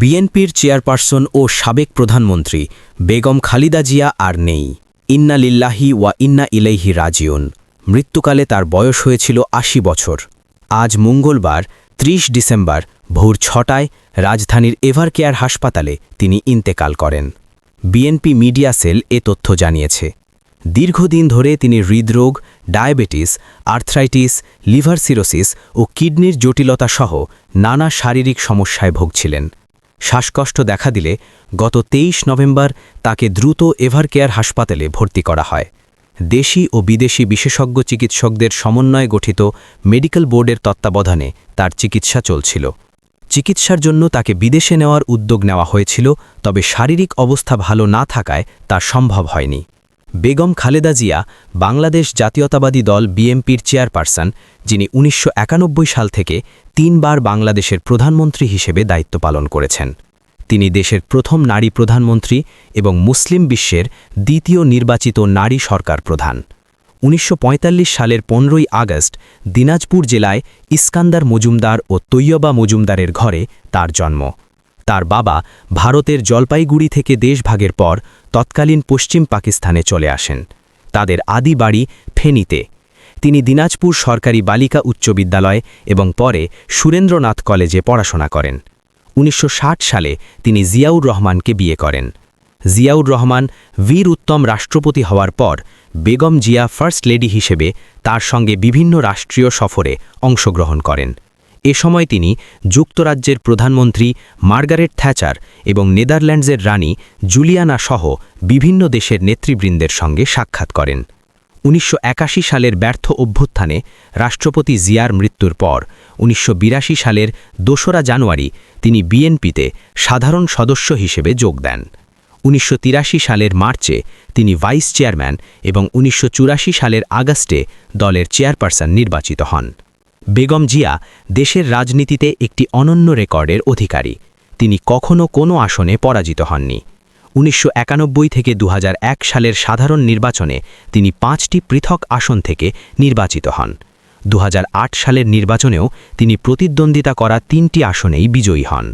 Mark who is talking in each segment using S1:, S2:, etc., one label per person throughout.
S1: বিএনপির চেয়ারপারসন ও সাবেক প্রধানমন্ত্রী বেগম খালিদা জিয়া আর নেই। ইন্না লিল্লাহি ওয়া ইন্না ইলাইহি রাজিউন। মৃত্যুকালে তার বয়স হয়েছিল আশি বছর। আজ মঙ্গলবার ৩০ ডিসেম্বর, ভোর ছটায় রাজধানীর এভারকেয়ার হাসপাতালে তিনি ইন্তেকাল করেন। বিএনপি মিডিয়া সেল এ তথ্য জানিয়েছে। দীর্ঘদিন ধরে তিনি হৃদরোগ, ডায়াবেটিস, আর্থ্রাইটিস, লিভার সিরোসিস ও কিডনির জটিলতা সহ নানা শারীরিক সমস্যায় ভুগছিলেন। শ্বাসকষ্ট দেখা দিলে গত তেইশ নভেম্বর তাকে দ্রুত এভারকেয়ার হাসপাতালে ভর্তি করা হয়। দেশি ও বিদেশি বিশেষজ্ঞ চিকিৎসকদের সমন্বয়ে গঠিত মেডিকেল বোর্ডের তত্ত্বাবধানে তার চিকিৎসা চলছিল। চিকিৎসার জন্য তাকে বিদেশে নেওয়ার উদ্যোগ নেওয়া হয়েছিল, তবে শারীরিক অবস্থা ভালো না থাকায় তা সম্ভব হয়নি। বেগম খালেদা জিয়া বাংলাদেশ জাতীয়তাবাদী দল বিএমপির চেয়ারপারসন, যিনি উনিশশো একানব্বই সাল থেকে তিনবার বাংলাদেশের প্রধানমন্ত্রী হিসেবে দায়িত্ব পালন করেছেন। তিনি দেশের প্রথম নারী প্রধানমন্ত্রী এবং মুসলিম বিশ্বের দ্বিতীয় নির্বাচিত নারী সরকার প্রধান। উনিশশো পঁয়তাল্লিশ সালের পনেরোই আগস্ট দিনাজপুর জেলায় ইস্কান্দার মজুমদার ও তৈয়বা মজুমদারের ঘরে তার জন্ম। তার বাবা ভারতের জলপাইগুড়ি থেকে দেশভাগের পর তৎকালীন পশ্চিম পাকিস্তানে চলে আসেন। তাদের আদি বাড়ি ফেনীতে। তিনি দিনাজপুর সরকারি বালিকা উচ্চ বিদ্যালয় এবং পরে সুরেন্দ্রনাথ কলেজে পড়াশোনা করেন। উনিশশো ষাট সালে তিনি জিয়াউর রহমানকে বিয়ে করেন। জিয়াউর রহমান বীর উত্তম রাষ্ট্রপতি হওয়ার পর বেগম জিয়া ফার্স্ট লেডি হিসেবে তার সঙ্গে বিভিন্ন রাষ্ট্রীয় সফরে অংশগ্রহণ করেন। এ সময় তিনি যুক্তরাজ্যের প্রধানমন্ত্রী মার্গারেট থ্যাচার এবং নেদারল্যান্ডসের রানী জুলিয়ানা সহ বিভিন্ন দেশের নেতৃবৃন্দের সঙ্গে সাক্ষাৎ করেন। উনিশশো একাশি সালের ব্যর্থ অভ্যুত্থানে রাষ্ট্রপতি জিয়ার মৃত্যুর পর উনিশশো বিরাশি সালের দোসরা জানুয়ারি তিনি বিএনপিতে সাধারণ সদস্য হিসেবে যোগ দেন। উনিশশো তিরাশি সালের মার্চে তিনি ভাইস চেয়ারম্যান এবং উনিশশো চুরাশি সালের আগস্টে দলের চেয়ারপারসন নির্বাচিত হন। বেগম জিয়া দেশের রাজনীতিতে একটি অনন্য রেকর্ডের অধিকারী। তিনি কখনও কোনো আসনে পরাজিত হননি। উনিশশো একানব্বই থেকে দুহাজার এক সালের সাধারণ নির্বাচনে তিনি পাঁচটি পৃথক আসন থেকে নির্বাচিত হন। দুহাজার আট সালের নির্বাচনেও তিনি প্রতিদ্বন্দ্বিতা করা তিনটি আসনেই বিজয়ী হন।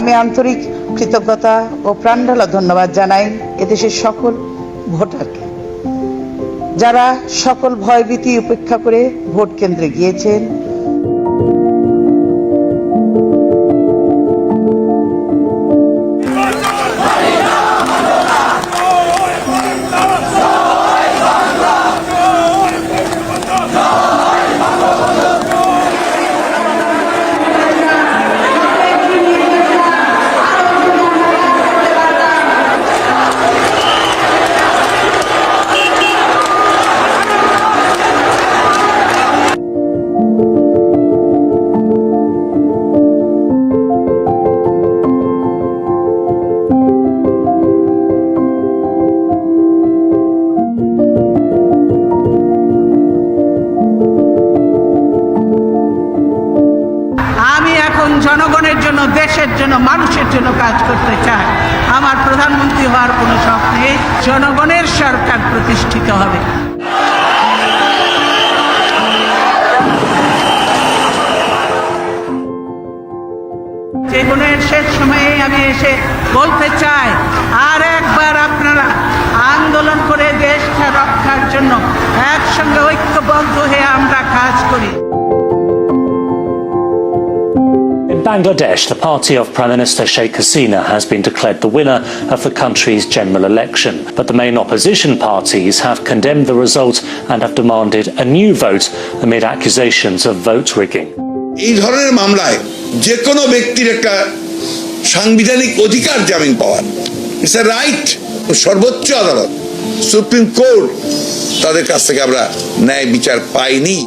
S2: আমি আন্তরিক কৃতজ্ঞতা ও প্রাণঢালা ধন্যবাদ জানাই এদেশের সকল ভোটারকে। যারা সকল ভয়ভীতি উপেক্ষা করে ভোট কেন্দ্রে গিয়েছেন এখন জনগণের জন্য, দেশের জন্য, মানুষের জন্য কাজ করতে চায়। আমার প্রধানমন্ত্রী হওয়ার কোনো নেই। জনগণের সরকার প্রতিষ্ঠিত হবে। জীবনের শেষ সময়ে আমি এসে বলতে চাই
S3: Bangladesh, the party of Prime Minister Sheikh Hasina has been declared the winner of the country's general election. But the main opposition parties have condemned the result and have demanded a new vote amid accusations of vote rigging.
S4: এই ধরনের মামলায় যে কোনো ব্যক্তির একটা সাংবিধানিক অধিকার জামিন পাওয়ার ইটস এ রাইট সর্বোচ্চ আদালত সুপ্রিম কোর্ট তাদের কাছ থেকে আমরা ন্যায় বিচার পাইনি